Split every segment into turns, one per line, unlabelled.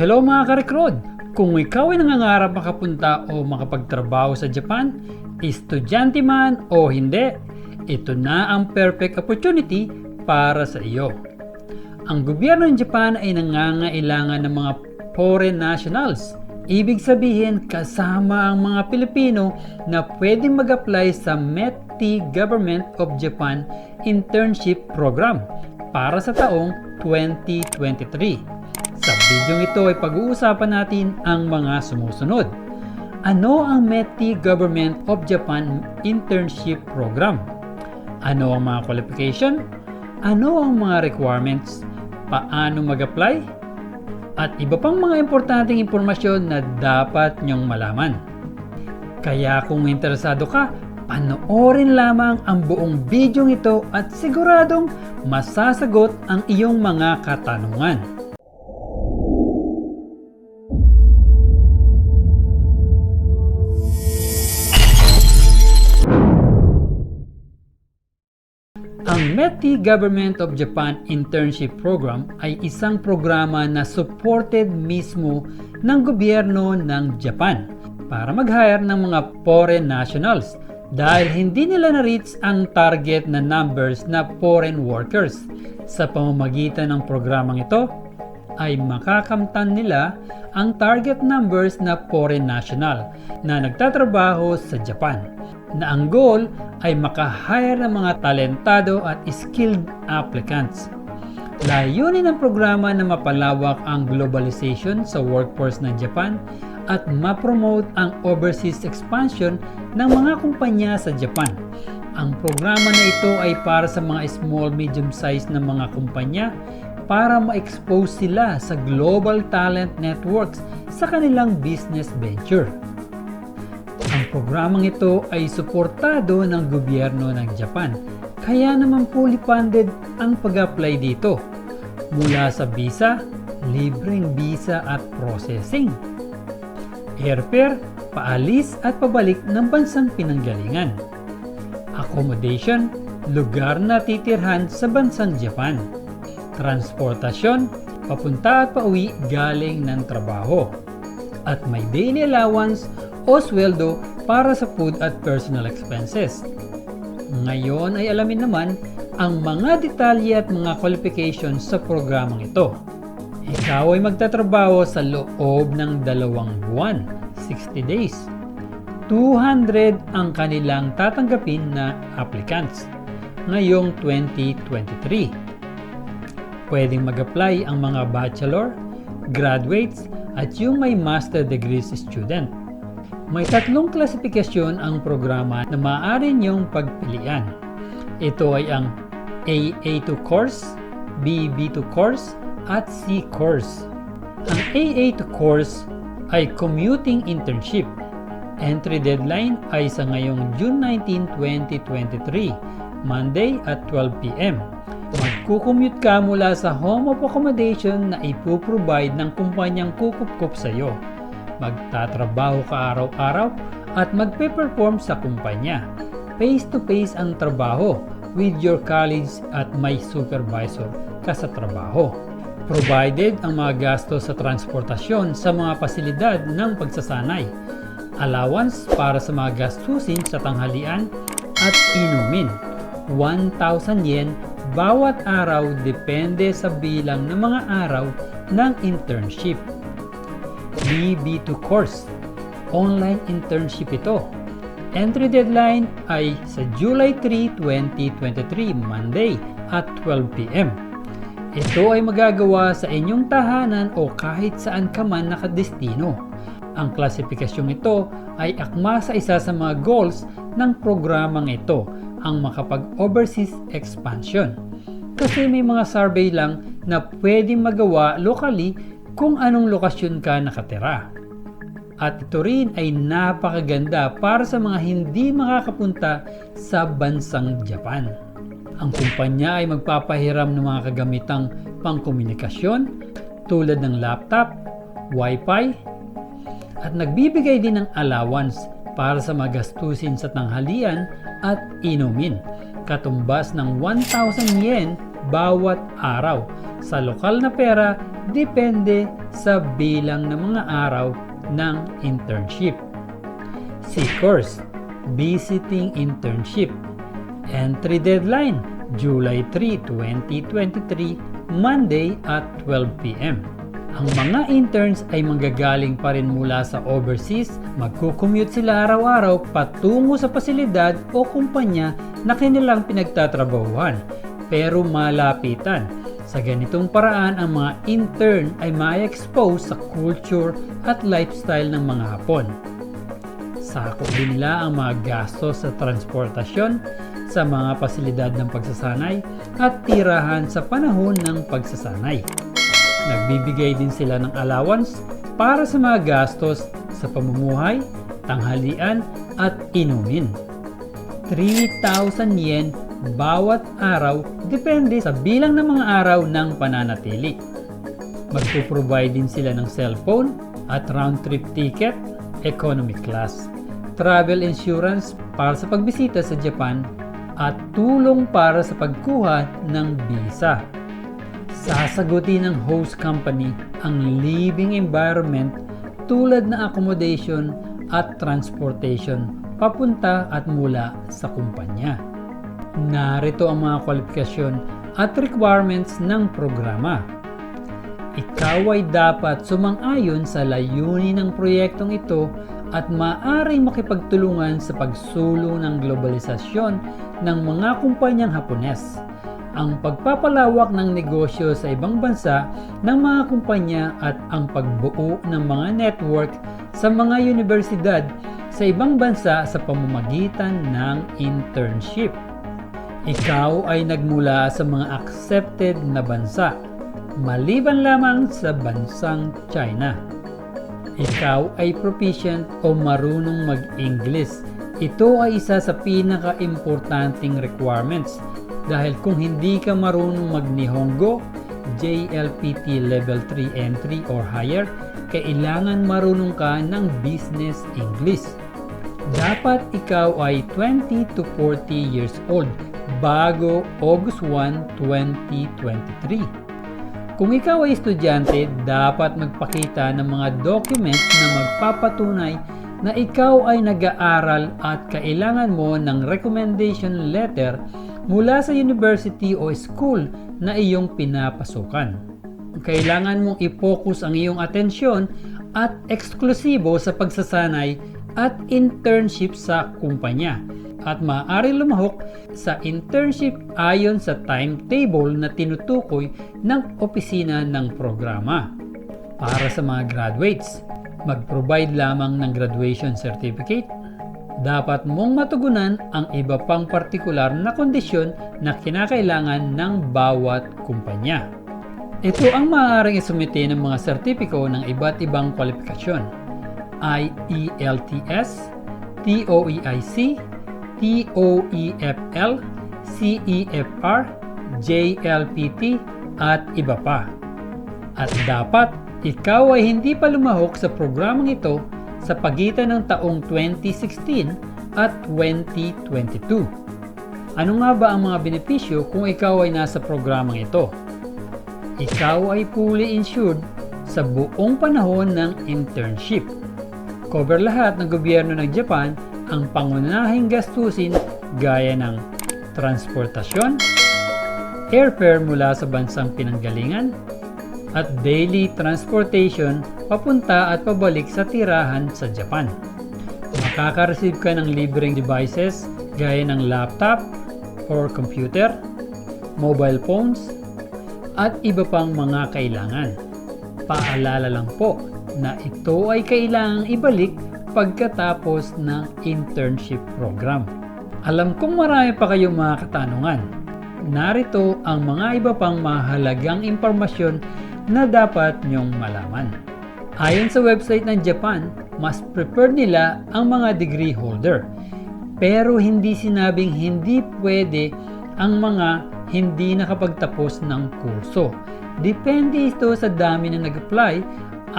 Hello mga karekrod! Kung ikaw ay nangangarap makapunta o makapagtrabaho sa Japan, estudyante man o hindi, ito na ang perfect opportunity para sa iyo. Ang gobyerno ng Japan ay nangangailangan ng mga foreign nationals. Ibig sabihin kasama ang mga Pilipino na pwedeng mag-apply sa METI Government of Japan Internship Program para sa taong 2023. Bidyong ito ay pag-uusapan natin ang mga sumusunod. Ano ang METI Government of Japan Internship Program? Ano ang mga qualification? Ano ang mga requirements? Paano mag-apply? At iba pang mga importanteng impormasyon na dapat nyong malaman. Kaya kung interesado ka, panoorin lamang ang buong bidyong ito at siguradong masasagot ang iyong mga katanungan. METI Government of Japan Internship Program ay isang programa na supported mismo ng gobyerno ng Japan para mag-hire ng mga foreign nationals dahil hindi nila na-reach ang target na numbers na foreign workers. Sa pamamagitan ng programang ito, ay makakamtan nila ang target numbers na foreign national na nagtatrabaho sa Japan na ang goal ay makahire ng mga talentado at skilled applicants. Layunin ng programa na mapalawak ang globalization sa workforce ng Japan at ma-promote ang overseas expansion ng mga kumpanya sa Japan. Ang programa na ito ay para sa mga small medium-sized na mga kumpanya para ma-expose sila sa global talent networks sa kanilang business venture. Ang programang ito ay suportado ng gobyerno ng Japan, kaya naman fully funded ang pag-apply dito. Mula sa visa, libreng visa at processing. Airfare, paalis at pabalik ng bansang pinanggalingan. Accommodation, lugar na titirhan sa bansang Japan. Transportasyon, papunta at pauwi galing ng trabaho. At may daily allowance o sweldo para sa food at personal expenses. Ngayon ay alamin naman ang mga detalye at mga qualifications sa programang ito. Ikaw ay magtatrabaho sa loob ng dalawang buwan, 60 days. 200 ang kanilang tatanggapin na applicants ngayong 2023. Pwedeng mag-apply ang mga bachelor, graduates, at yung may master degrees student. May tatlong klasifikasyon ang programa na maaari niyong pagpilian. Ito ay ang AA2 course, BB2 course, at C course. Ang AA2 course ay commuting internship. Entry deadline ay sa ngayong June 19, 2023, Monday at 12 p.m. Magkukommute ka mula sa home of accommodation na ipoprovide ng kumpanyang kukupkup sa iyo magtatrabaho ka araw-araw at magpe-perform sa kumpanya. Face-to-face ang trabaho with your colleagues at may supervisor ka sa trabaho. Provided ang mga gasto sa transportasyon sa mga pasilidad ng pagsasanay. Allowance para sa mga gastusin sa tanghalian at inumin. 1,000 yen bawat araw depende sa bilang ng mga araw ng internship. BB2 course. Online internship ito. Entry deadline ay sa July 3, 2023, Monday at 12 p.m. Ito ay magagawa sa inyong tahanan o kahit saan ka man nakadestino. Ang klasifikasyon ito ay akma sa isa sa mga goals ng programang ito, ang makapag-overseas expansion. Kasi may mga survey lang na pwedeng magawa locally kung anong lokasyon ka nakatira. At ito rin ay napakaganda para sa mga hindi makakapunta sa bansang Japan. Ang kumpanya ay magpapahiram ng mga kagamitang pangkomunikasyon tulad ng laptop, wifi, at nagbibigay din ng allowance para sa magastusin sa tanghalian at inumin, katumbas ng 1,000 yen bawat araw Sa lokal na pera, depende sa bilang ng mga araw ng internship. Seekers, Visiting Internship. Entry deadline, July 3, 2023, Monday at 12 p.m. Ang mga interns ay manggagaling pa rin mula sa overseas, magkukommute sila araw-araw patungo sa pasilidad o kumpanya na kanilang pinagtatrabahuhan, pero malapitan. Sa ganitong paraan, ang mga intern ay ma-expose sa culture at lifestyle ng mga Hapon. Sakop din nila ang mga gastos sa transportasyon, sa mga pasilidad ng pagsasanay at tirahan sa panahon ng pagsasanay. Nagbibigay din sila ng allowance para sa mga gastos sa pamumuhay, tanghalian at inumin. 3,000 yen bawat araw depende sa bilang ng mga araw ng pananatili. Magpo-provide din sila ng cellphone at round-trip ticket, economy class, travel insurance para sa pagbisita sa Japan at tulong para sa pagkuha ng visa. Sasagutin ng host company ang living environment tulad ng accommodation at transportation papunta at mula sa kumpanya. Narito ang mga kwalifikasyon at requirements ng programa. Ikaw ay dapat sumang-ayon sa layunin ng proyektong ito at maaaring makipagtulungan sa pagsulong ng globalisasyon ng mga kumpanyang Hapones. Ang pagpapalawak ng negosyo sa ibang bansa ng mga kumpanya at ang pagbuo ng mga network sa mga universidad sa ibang bansa sa pamamagitan ng internship. Ikaw ay nagmula sa mga accepted na bansa, maliban lamang sa bansang China. Ikaw ay proficient o marunong mag-English. Ito ay isa sa pinaka-importanting requirements dahil kung hindi ka marunong mag-Nihongo, JLPT Level 3 entry or higher, kailangan marunong ka ng business English. Dapat ikaw ay 20 to 40 years old bago August 1, 2023. Kung ikaw ay estudyante, dapat magpakita ng mga documents na magpapatunay na ikaw ay nag-aaral at kailangan mo ng recommendation letter mula sa university o school na iyong pinapasukan. Kailangan mong i-focus ang iyong atensyon at eksklusibo sa pagsasanay at internship sa kumpanya at maaari lumahok sa internship ayon sa timetable na tinutukoy ng opisina ng programa. Para sa mga graduates, mag-provide lamang ng graduation certificate. Dapat mong matugunan ang iba pang partikular na kondisyon na kinakailangan ng bawat kumpanya. Ito ang maaaring isumite ng mga sertipiko ng iba't ibang kwalifikasyon. IELTS, TOEIC, TOEFL, CEFR, JLPT at iba pa. At dapat ikaw ay hindi pa lumahok sa programang ito sa pagitan ng taong 2016 at 2022. Ano nga ba ang mga benepisyo kung ikaw ay nasa programang ito? Ikaw ay fully insured sa buong panahon ng internship. Cover lahat ng gobyerno ng Japan ang pangunahing gastusin gaya ng transportasyon, airfare mula sa bansang pinanggalingan, at daily transportation papunta at pabalik sa tirahan sa Japan. Makaka-receive ka ng libreng devices gaya ng laptop or computer, mobile phones, at iba pang mga kailangan. Paalala lang po na ito ay kailangang ibalik pagkatapos ng internship program. Alam kong marami pa kayong mga katanungan. Narito ang mga iba pang mahalagang impormasyon na dapat nyong malaman. Ayon sa website ng Japan, mas preferred nila ang mga degree holder. Pero hindi sinabing hindi pwede ang mga hindi nakapagtapos ng kurso. Depende ito sa dami na nag-apply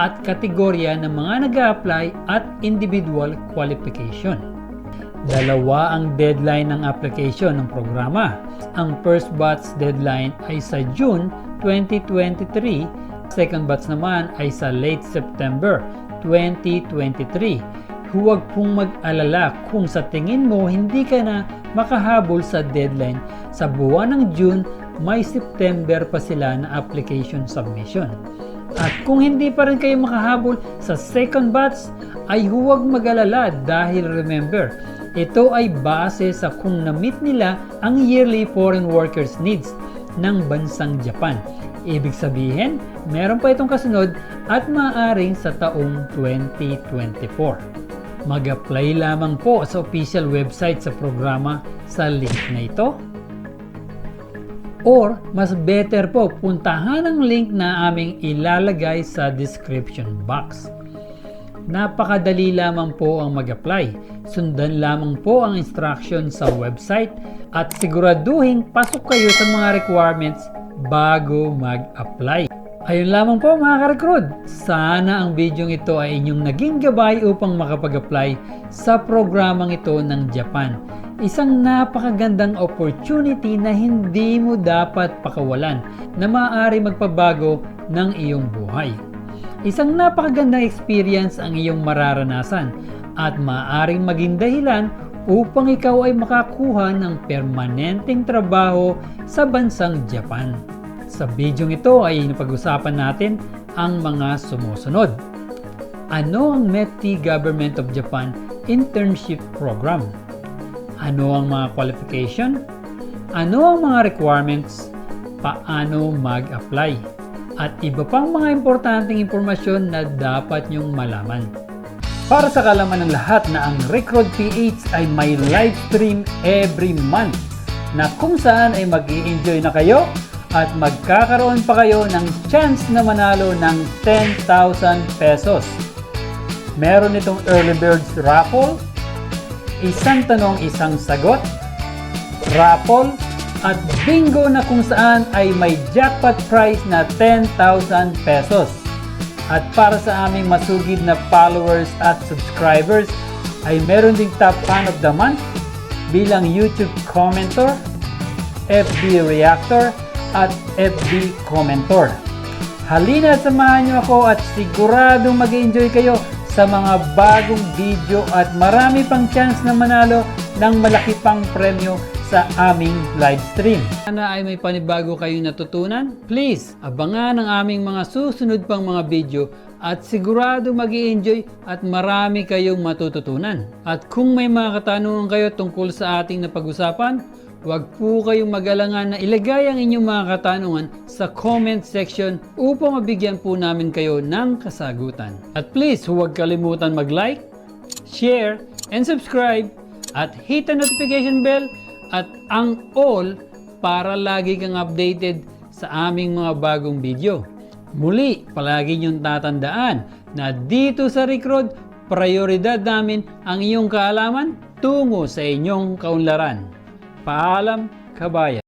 at kategorya ng mga nag apply at individual qualification. Dalawa ang deadline ng application ng programa. Ang first batch deadline ay sa June 2023. Second batch naman ay sa late September 2023. Huwag pong mag-alala kung sa tingin mo hindi ka na makahabol sa deadline. Sa buwan ng June, may September pa sila na application submission. At kung hindi pa rin kayo makahabol sa second batch, ay huwag mag-alala dahil remember, ito ay base sa kung na-meet nila ang yearly foreign workers needs ng bansang Japan. Ibig sabihin, meron pa itong kasunod at maaaring sa taong 2024. Mag-apply lamang po sa official website sa programa sa link na ito. Or, mas better po, puntahan ang link na aming ilalagay sa description box. Napakadali lamang po ang mag-apply. Sundan lamang po ang instruction sa website at siguraduhin pasok kayo sa mga requirements bago mag-apply. Ayun lamang po mga ka-recruit. Sana ang video ito ay inyong naging gabay upang makapag-apply sa programang ito ng Japan. Isang napakagandang opportunity na hindi mo dapat pakawalan na maaari magpabago ng iyong buhay. Isang napakagandang experience ang iyong mararanasan at maaaring maging dahilan upang ikaw ay makakuha ng permanenteng trabaho sa bansang Japan. Sa video ito ay napag-usapan natin ang mga sumusunod. Ano ang METI Government of Japan Internship Program? Ano ang mga qualification? Ano ang mga requirements? Paano mag-apply? At iba pang mga importanteng impormasyon na dapat nyong malaman. Para sa kalaman ng lahat na ang Recruit PH ay may live stream every month na kung saan ay mag enjoy na kayo at magkakaroon pa kayo ng chance na manalo ng 10,000 pesos. Meron itong early birds raffle, isang tanong isang sagot, raffle, at bingo na kung saan ay may jackpot prize na 10,000 pesos. At para sa aming masugid na followers at subscribers ay meron ding top fan of the month bilang YouTube commenter, FB reactor at FB commenter. Halina samahan niyo ako at siguradong mag enjoy kayo sa mga bagong video at marami pang chance na manalo ng malaki pang premyo sa aming live stream. Sana ay may panibago kayong natutunan? Please, abangan ang aming mga susunod pang mga video at sigurado mag enjoy at marami kayong matututunan. At kung may mga katanungan kayo tungkol sa ating napag-usapan, huwag po kayong mag-alangan na ilagay ang inyong mga katanungan sa comment section upang mabigyan po namin kayo ng kasagutan. At please, huwag kalimutan mag-like, share, and subscribe at hit the notification bell at ang all para lagi kang updated sa aming mga bagong video. Muli, palagi niyong tatandaan na dito sa Recruit, prioridad namin ang iyong kaalaman tungo sa inyong kaunlaran. Paalam, kabayan!